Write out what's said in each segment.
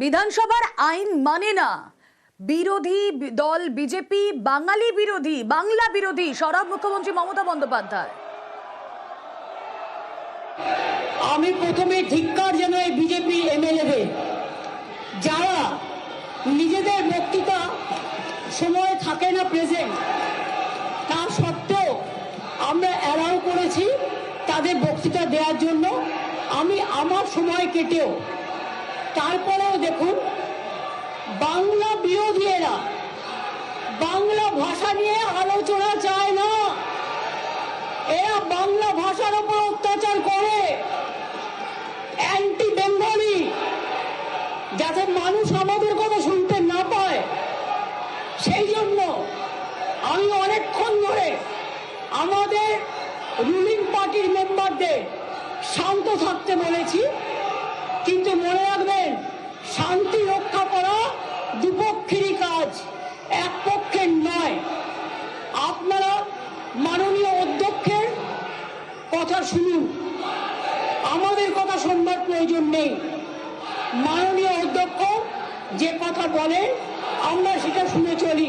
বিধানসভার আইন মানে না। বিরোধী দল, বিজেপি, বাঙালি বিরোধী, বাংলা বিরোধী, সরব মুখ্যমন্ত্রী মমতা বন্দ্যোপাধ্যায়। আমি প্রথমে ধিক্কার জানাই বিজেপি এমএলএদের। যারা নিজেদের বক্তৃতা সময় থাকে না প্রেজেন্ট তা সত্ত্বেও আমরা অ্যালাউ করেছি তাদের বক্তৃতা দেওয়ার জন্য। আমি আমার সময় কেটেও তারপরেও দেখুন, বাংলা বিরোধী এরা বাংলা ভাষা নিয়ে আলোচনা চায় না। এরা বাংলা ভাষার উপর অত্যাচার করে। অ্যান্টি বেঙ্গলি যাতে মানুষ আমাদের কথা শুনতে না পায়। সেই জন্য আমি অনেকক্ষণ ধরে আমাদের রুলিং পার্টির মেম্বারদের শান্ত থাকতে বলেছি। কিন্তু মনে রাখবেন, শান্তি রক্ষা করা দুপক্ষেরই কাজ এক পক্ষের নয়। আপনারা মাননীয় অধ্যক্ষের কথা শুনুন। আমাদের কথা শুনবার প্রয়োজন নেই। মাননীয় অধ্যক্ষ যে কথা বলেন আমরা সেটা শুনে চলি।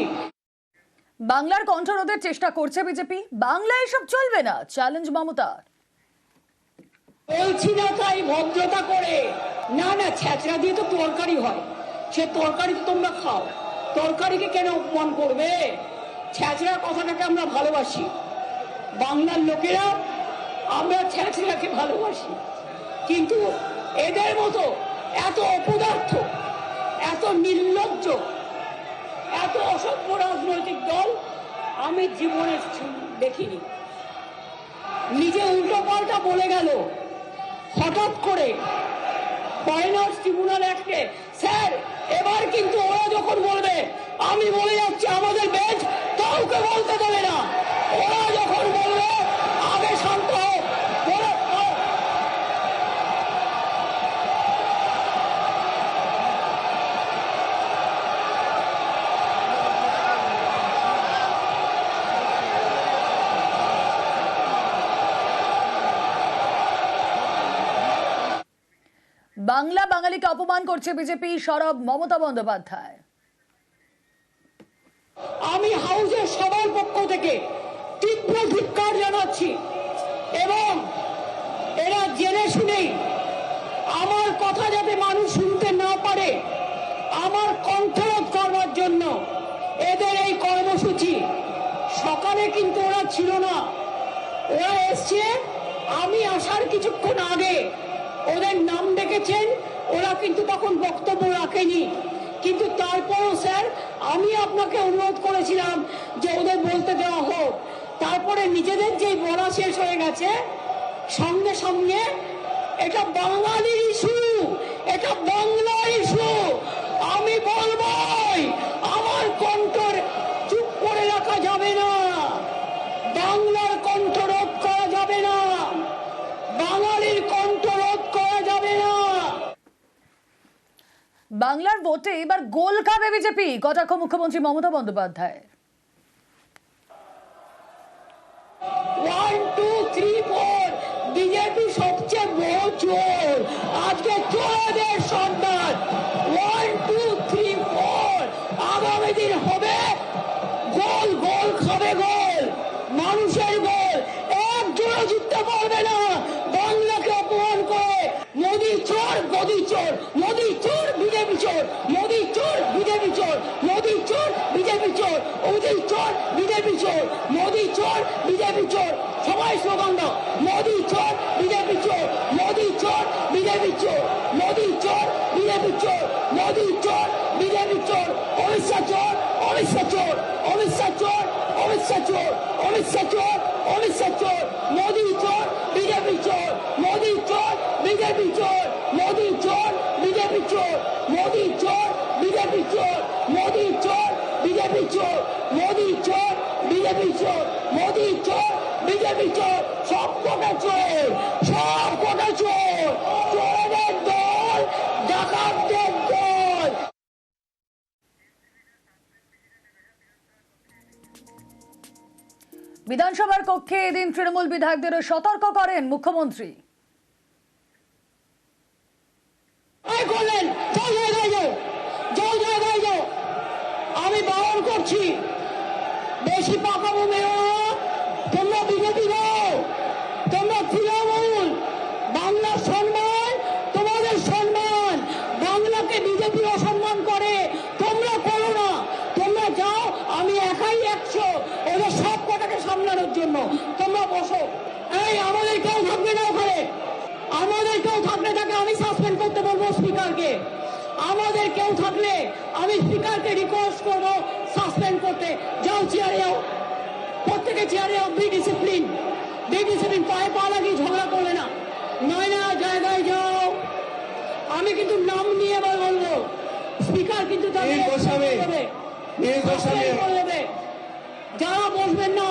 বাংলার কণ্ঠরোধের চেষ্টা করছে বিজেপি। বাংলা এসব চলবে না চ্যালেঞ্জ মমতার। বলছি না তাই ভদ্রতা করে। না না ছ্যাঁচড়া দিয়ে তো তরকারি হয়। সে তরকারি তো তোমরা খাও। তরকারিকে কেন অপমান করবে? ছ্যাঁচড়া কথাটাকে আমরা ভালোবাসি। বাংলার লোকেরা আমরা ছ্যাঁচড়াকে ভালোবাসি। কিন্তু এদের মতো এত অপদার্থ, এত নির্লজ্জ, এত অসভ্য রাজনৈতিক দল আমি জীবনে দেখিনি। নিজে উল্টো পাল্টা বলে গেল হঠাৎ করে ফরেনার্স ট্রিবিউনাল অ্যাক্টে স্যার, এবার কিন্তু ওরা যখন বলবে, আমি বলে যাচ্ছি আমাদের বেঞ্চ কাউকে বলতে দেবে না। বাংলা বাঙালিকে অপমান করছে বিজেপি, সরব মমতা বন্দ্যোপাধ্যায়। আমি হাউসের সবার পক্ষ থেকে তীব্র ধিক্কার জানাচ্ছি এবং এরা জেনে শুনেই আমার কথা যাতে মানুষ শুনতে না পারে, আমার কণ্ঠরোধ করবার জন্য এদের এই কর্মসূচি সকালে কিন্তু ওরা ছিল না। ওরা এসছে আমি আসার কিছুক্ষণ আগে ওদের নাম ডেকেছেন ওরা কিন্তু তখন বক্তব্য রাখেনি। কিন্তু তারপরও স্যার, আমি আপনাকে অনুরোধ করেছিলাম যে ওদের বলতে দেওয়া হোক। তারপরে নিজেদের যেই বলা শেষ হয়ে গেছে সঙ্গে সঙ্গে এটা বাঙালি ইস্যু, এটা বাংলা ইস্যু। আমি বলবই, আমার কণ্ঠর চুপ করে রাখা যাবে না বাংলার কণ্ঠ রোধ করা যাবে না বাঙালির কণ্ঠ রোধ করা যাবে না বাংলার ভোটে এবার গোল খাবে বিজেপি। কটাক্ষ মুখ্যমন্ত্রী মমতা বন্দ্যোপাধ্যায়। বিজেপি চোর। টু থ্রি ফোর হবে গোল গোল মানুষের গোল। পারবে না। মোদি চোর গদি চোর, মোদি চোর চোর মোদি চোর বিজেপি চোর মোদি চোর বিজেপি চোর মোদি চোর বিজেপি চোর মোদি চোর বিজেপি চোর সবাই স্লোগান দাও মোদি চোর বিজেপি চোর মোদি চোর বিজেপি চোর মোদি চোর বিজেপি চোর মোদি চোর বিজেপি চোর অমিত শাহ চোর অমিত শাহ চোর অমিত শাহ চোর অমিত শাহ চোর অমিত শাহ চোর অমিত শাহ চোর মোদি চোর বিজেপি চোর মোদি চোর বিজেপি চোর মোদি দিচ্ছে সব কটা চোর সব কটা চোর চোরের দল ডাকাতদের দল। বিধানসভার কক্ষে এদিন তৃণমূল বিধায়কদের সতর্ক করেন মুখ্যমন্ত্রী। আমি বারণ করছি বেশি পাকামো মেয়র তোমরা বিজেপি হও। তোমরা তৃণমূল। বাংলার সম্মান, তোমাদের সম্মান। বাংলাকে বিজেপি অসম্মান করে। তোমরা করো না। তোমরা যাও, আমি একাই একশো। ওদের সব কটাকে সামলানোর জন্য। তোমরা বসো। এই, আমাদের কেউ থাকবে না ওখানে। আমাদের কেউ থাকলে তাকে আমি সাসপেন্ড করতে বলব স্পিকারকে আমাদের কেউ থাকলে আমি স্পিকারকে রিকোয়েস্ট করব সাসপেন্ড করতে। যাও চেয়ারে যাও। প্রত্যেকে চেয়ারে বি ডিসিপ্লিন বি ডিসিপ্লিন পায়ে পা লাগিয়ে ঝগড়া করবে না নয় না জায়গায় যাও। আমি কিন্তু নাম নিয়ে এবার বলব স্পিকার কিন্তু। যারা বসবেন না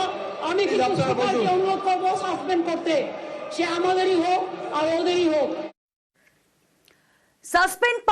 আমি কিন্তু আপনারা স্পিকারকে অনুরোধ করব সাসপেন্ড করতে। সে আমাদেরই হোক আর ওদেরই হোক। সাসপেন্ড